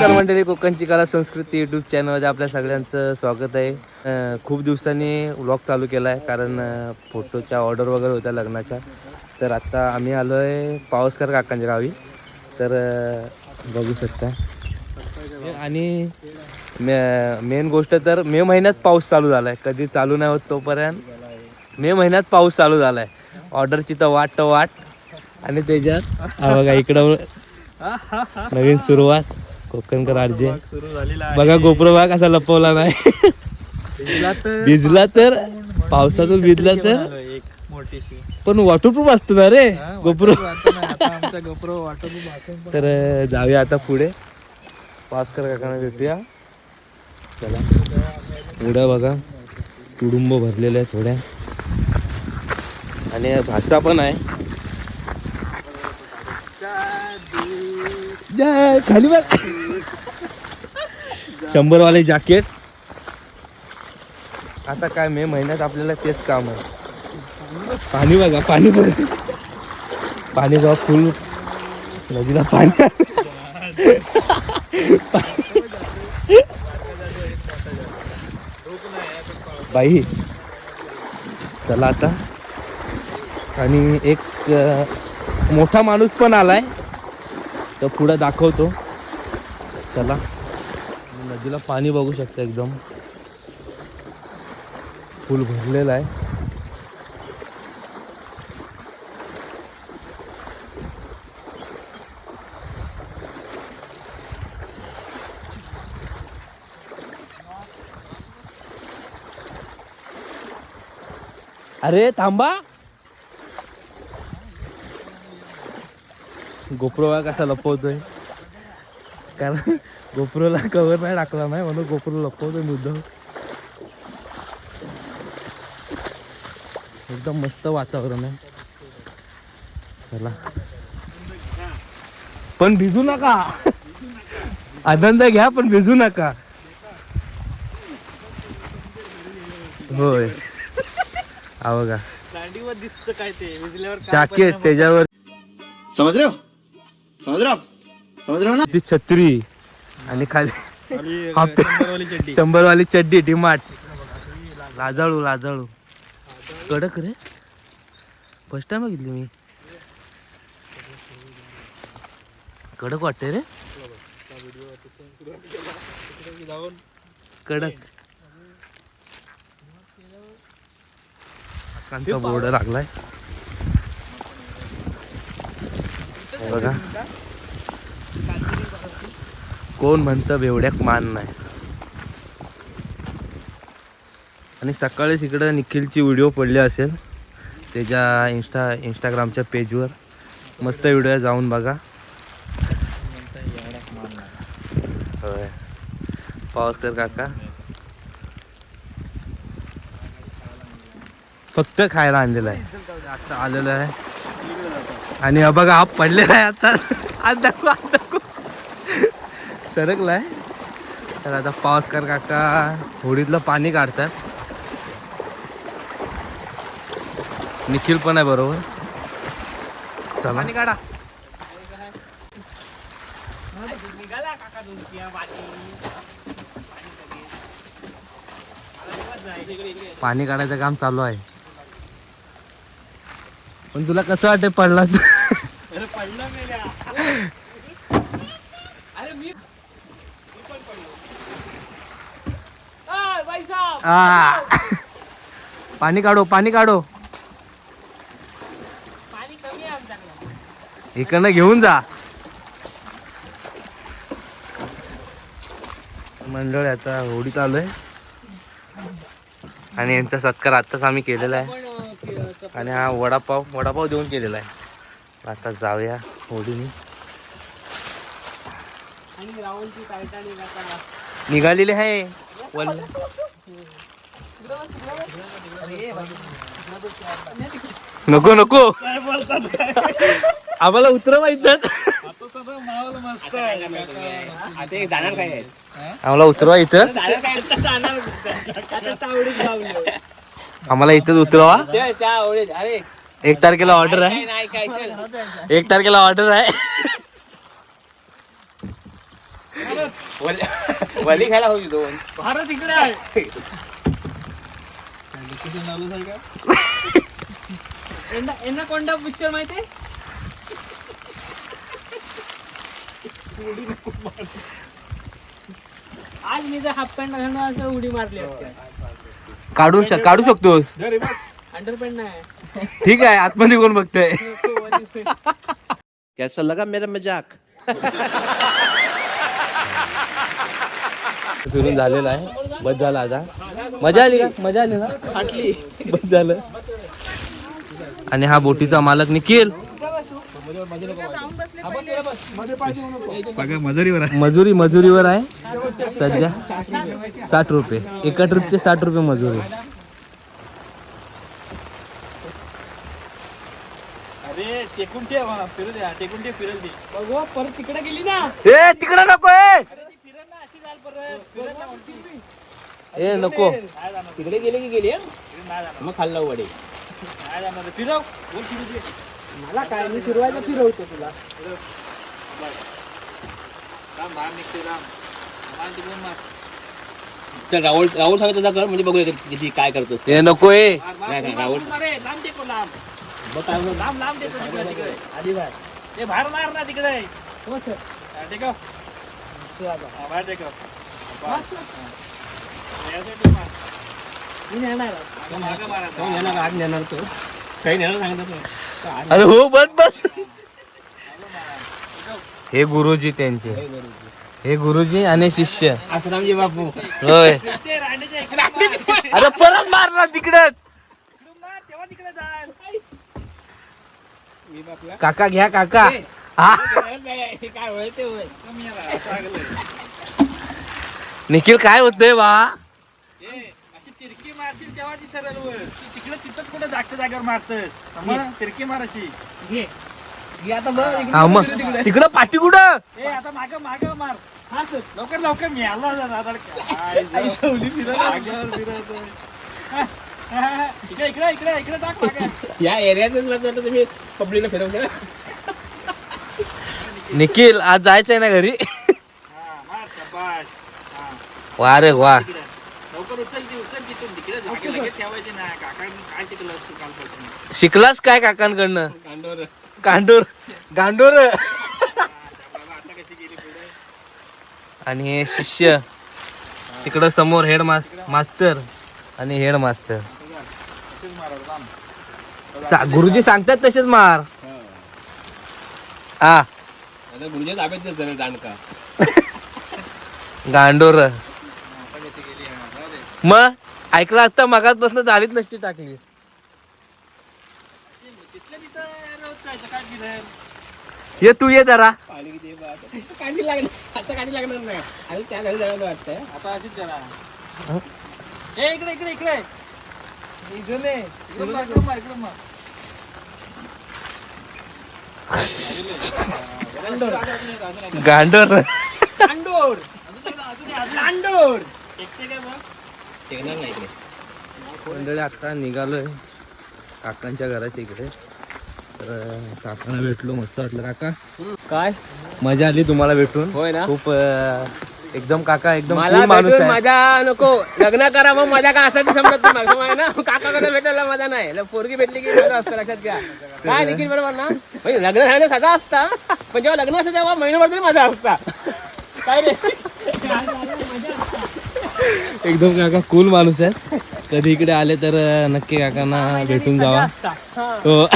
नमस्कार मंडळी कोकणची कला संस्कृती यूट्यूब चॅनलमध्ये आपल्या सगळ्यांचं स्वागत आहे. खूप दिवसांनी व्लॉग चालू केला आहे कारण फोटोच्या ऑर्डर वगैरे होत्या लग्नाच्या. तर आत्ता आम्ही आलो आहे पावसकर काकांच्या गावी. तर बघू शकता. आणि मेन गोष्ट तर मे महिन्यात पाऊस चालू झाला आहे कधी चालू नाही होत तोपर्यंत. मे महिन्यात पाऊस चालू झाला आहे ऑर्डरची तर वाट तर वाट. आणि त्याच्यात बघा इकडं नवीन सुरुवात. कोकणकर आरजे. बघा गोप्रो बघा कसा लपवला नाही. भिजला तर पावसातून भिजला तर एक मोठीशी. पण वॉटरप्रूफ असतो ना रे गोप्रो. गोप्रो तर जाऊया आता पुढे. पासकर काकांना भेटूया. चला. पुढं बघा. कुडुंब भरलेले आहे थोड्या. आणि भाचा पण आहे. खाली बघ शंभर वाले जॅकेट. आता काय मे महिन्यात आपल्याला तेच काम आहे. पाणी बघा पाणी बघा. पाणी बघा फुल नदीला पाणी बाई चला आता. आणि एक मोठा माणूस पण आलाय. तर पुढं दाखवतो. चला. नदीला पाणी बघू शकता एकदम. फुल भरलेला आहे. अरे थांबा. गोप्रो कसा लपवतोय? कारण गोप्रोला कवर नाही टाकला नाही म्हणून गोप्रो लपवतोय मुद्दा एकदम मस्त वातावरण आहे. चला. पण भिजू नका. आनंद घ्या पण भिजू नका. होय. दांडीवर दिसत काय ते? त्याच्यावर समझ रहे हो समझ रहे हो आप समझ रहे हो ना. ती छत्री. आणि खाली शंभरवाली चड्डी. शंभर वाली चड्डी डिमाट लाजाळू लाजाळू. कडक रे. फर्स्ट टाइम बघितली मी. कडक वाटते रे. कडक. काकांचा बोर्ड लागलाय हे बघा. कोण म्हणतं बेवड्याक मान नाही. आणि सकाळीच इकडं निखिलची व्हिडिओ पडली असेल त्याच्या इंस्टा इंस्टाग्रामच्या पेजवर. मस्त व्हिडिओ जाऊन बघा. होय. पावसकर काका. फक्त खायला आणलेलं आहे. आता आलेलं आहे. आणि हा बघा हा पडलेला आहे आता. आज दाखव आज दाखव. सरकलाय. तर आता पावसकर काका. होडीतलं पाणी काढतात. निखिल पण आहे बरोबर. चला. काढा. पाणी काढायचं काम चालू आहे. पण तुला कसं वाटते पडला. पाणी काढो पाणी काढो. इकडनं घेऊन जा. मंडळ आता होडीत आलोय. आणि यांचा सत्कार आत्ताच आम्ही केलेला आहे. आणि हा वडापाव वडापाव देऊन केलेला आहे. आता जाऊया होडीने. निघालेले आहे. वल्ल नको नको. आम्हाला उतरवा इथं आता सगळं माहोल मस्त आहे. आम्हाला उतरवा इथं. आम्हाला इथंच उतरवा. एक तारखेला ऑर्डर आहे. एक तारखेला ऑर्डर आहे. वली खायला होती दोन. भारत इकडे आहे. किती नालूस आहे का यांना यांना कोणता पिक्चर माहिती आज मी जर हाफ पॅन्ट घालून असं उडी मारली असते. काढू शक काढू शकतोस. नाही. ठीक आहे आतमध्ये कोण बघतोय? कैसा लगा मेरा मजाक? फिरून झालेलं आहे. बस झालं आता. मजा आली का? मजा आली ना? फाटली. बस झालं. आणि हा बोटीचा मालक निखिल. मजुरीवर मजुरी मजुरीवर आहे. सध्या साठ रुपये. एका ट्रिपचे साठ रुपये मजुरी. अरे टेकून ठेव फिरू द्या. टेकून ठेव फिरल ती बघू परत तिकडे गेली ना. ए तिकडे नको ए! नको. तिकडे गेले की गेली मग खाल्ला वडे. फिरव. मला काय मी फिरवायला फिरवतो तुला. राम बाहेर निघते राम मार तिकडून मार तर राहुल राहुल सांगत तसा कर म्हणजे बघूया किती काय करतोस ए नको ए. मार, मार, नाही, नाही, मार, राहुल. मार, लांब लांब. बघ काय होतं. लांब लांब टेको तिकडे तिकडे. आधी काय ए बाहेर मार ना तिकडे. हो सर. हा, टेकव हा, बाहेर टेकव बस. हा. यासाठी मार. मी नेणार. मागं- मागं मार. आता. कोण नेणार? आग नेणार तो. काही अरे हो बस बस. हे गुरुजी त्यांचे. हे गुरुजी आणि शिष्य. आसरामजी बापू. होय. अरे परत मारला तिकडच. काका घ्या काका. निखिल काय होतंय बा? तिरकी मारशील तेव्हा तिथंच कुठे जागच्या जागेवर मारत तिरकी घे घे आता बघ इकडे मग तिकडं. पाठी कुठं? ए आता माग माग मार. लवकर लवकर मी आला जरा आता काय. इकडे इकडे इकडे इकडे टाक मागं. या तुम्ही पब्लिकला फिरवू निखिल आज जायचंय ना घरी? हा, मार. हा, वा रे वा. लवकर उचल. शिकलास काय काकांकडनं? गांडोर. गांडोर. गांडोर. आणि हे शिष्य. तिकडं समोर हेड मास्टर आणि हेड मास्टर. सा- गुरुजी सांगतात तसेच मार. हा. गुरुजी गांडोर. मग? ऐकलं असतं मगाचपासून झालीच नसती टाकली. ये तू ये जरा. इकडे इकडे इकडे. गांडोर गांडोर गांडोर नाही इकडे. मंडळी आता निघालोय काकांच्या घराच्या इकडे. तर काकांना भेटलो मस्त वाटलं. काका काय? मजा आली तुम्हाला भेटून. होय ना? खूप अं, एकदम काका एकदम मला cool माणूस भेटून आहे. माझा नको. लग्न करा मग माझा काय असं समजत नाही मला. माहिती ना? काकाकडे भेटायला माझा नाही. ल- पोरगी भेटली की माझा असतं लक्षात घ्या. काय देखील बरोबर ना? म्हणजे लग्न झालं साधा असता. पण जेव्हा लग्न असतं तेव्हा महिनाभर तरी माझा असता. काय रे? एकदम काका कूल माणूस आहे कधी इकडे आले तर नक्की काकांना भेटून जावा. हो.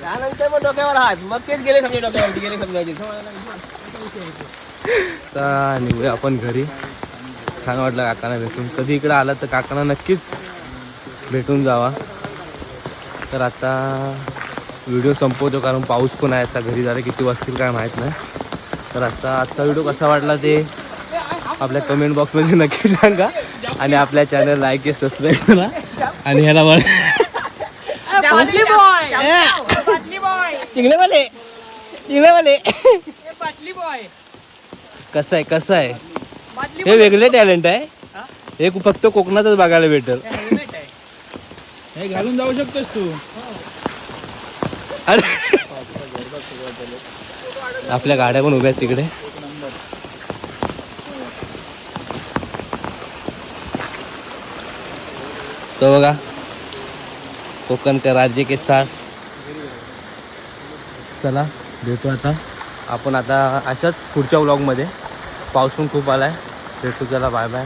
त्यानंतर मग डोक्यावर हात. मग तेच गेले समजा डोक्यावरती गेले समजायचे आता निघूया आपण घरी. छान वाटलं काकांना भेटून. कधी इकडे आला तर काकांना नक्कीच भेटून जावा. तर आता व्हिडिओ संपवतो कारण पाऊस पण आहे. आता घरी जायला किती वाजतील काय माहीत नाही. तर आता आजचा व्हिडिओ कसा वाटला ते आपल्या कमेंट बॉक्समध्ये नक्की सांगा. आणि आपल्या चॅनल लाईक आहे सबस्क्राईब करा. आणि ह्याला बघ बॉय बाटली बॉय चिंगलेवाले चिंगलेवाले बाटली बॉय कसं आहे कसं आहे? हे वेगळे टॅलेंट आहे. हे? फक्त कोकणातच बघायला भेटेल. हे घालून जाऊ शकतोस तू. अरे. आपल्या गाड्या पण उभ्या आहेत तिकडे. तो बघा. कोकण का राज्य के साथ. चला भेटू आता. आपण आता अशाच पुढच्या व्लॉगमध्ये पाऊस पण खूप आला आहे भेटू चला बाय बाय